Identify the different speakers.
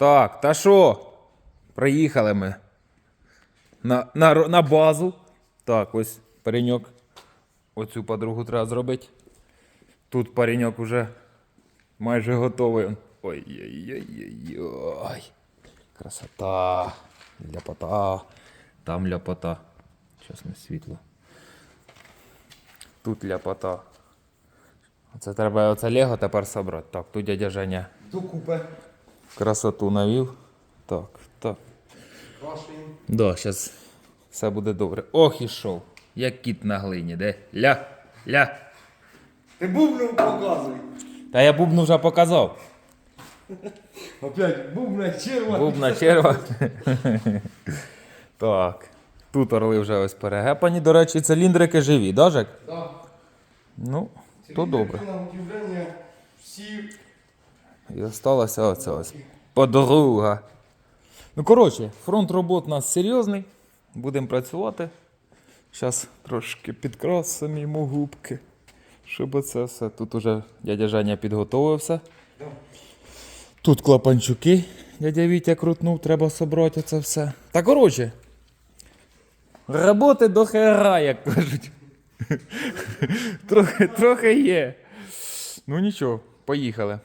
Speaker 1: Так, та що? Приїхали ми. На, на, на базу. Так, ось пареньок. Оцю подругу треба зробити. Тут пареньок уже майже готовий. Ой-ой-ой-ой-ой. Красота. Ляпота. Там ляпота. Зараз світло. Тут ляпота. Це треба оце Лего тепер собрати. Так, тут дядя Женя
Speaker 2: Ту купе.
Speaker 1: Красоту навів. Так, так. Да, зараз все буде добре. Ох, ішов. Як кіт на глині, де? Ля, ля.
Speaker 2: Ти бубну показуй.
Speaker 1: Та я бубну вже показав.
Speaker 2: Опять бубна черва.
Speaker 1: Бубна черва. так. Тут орли вже ось перегепані. До речі, циліндрики живі, да, Жек?
Speaker 2: Да.
Speaker 1: Ну, то добре.
Speaker 2: На удивлення всі
Speaker 1: І осталося оце ось. Подруга. Ну, коротше, фронт робот у нас серйозний. Будемо працювати. Зараз трошки підкрасимо йому губки. Щоб оце все. Тут уже дядя Женя підготовився. Тут клапанчуки. Дядя Вітя крутнув, треба собрати це все. Та коротше. Роботи до хера, як кажуть. трохи, трохи є. Ну нічого, поїхали.